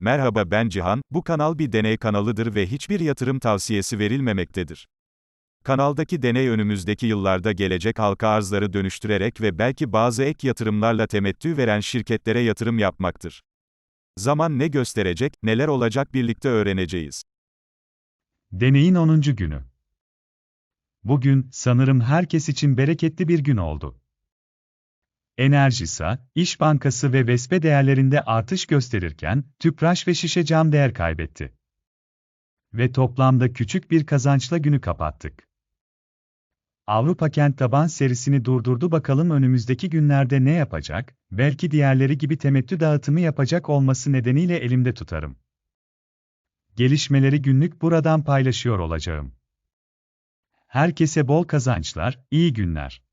Merhaba ben Cihan, bu kanal bir deney kanalıdır ve hiçbir yatırım tavsiyesi verilmemektedir. Kanaldaki deney önümüzdeki yıllarda gelecek halka arzları dönüştürerek ve belki bazı ek yatırımlarla temettü veren şirketlere yatırım yapmaktır. Zaman ne gösterecek, neler olacak birlikte öğreneceğiz. Deneyin 10. günü. Bugün, sanırım herkes için bereketli bir gün oldu. Enerjisa, İş Bankası ve Vespe değerlerinde artış gösterirken, Tüpraş ve Şişe Cam değer kaybetti. Ve toplamda küçük bir kazançla günü kapattık. Avrupa Kent Taban serisini durdurdu bakalım önümüzdeki günlerde ne yapacak, belki diğerleri gibi temettü dağıtımı yapacak olması nedeniyle elimde tutarım. Gelişmeleri günlük buradan paylaşıyor olacağım. Herkese bol kazançlar, iyi günler.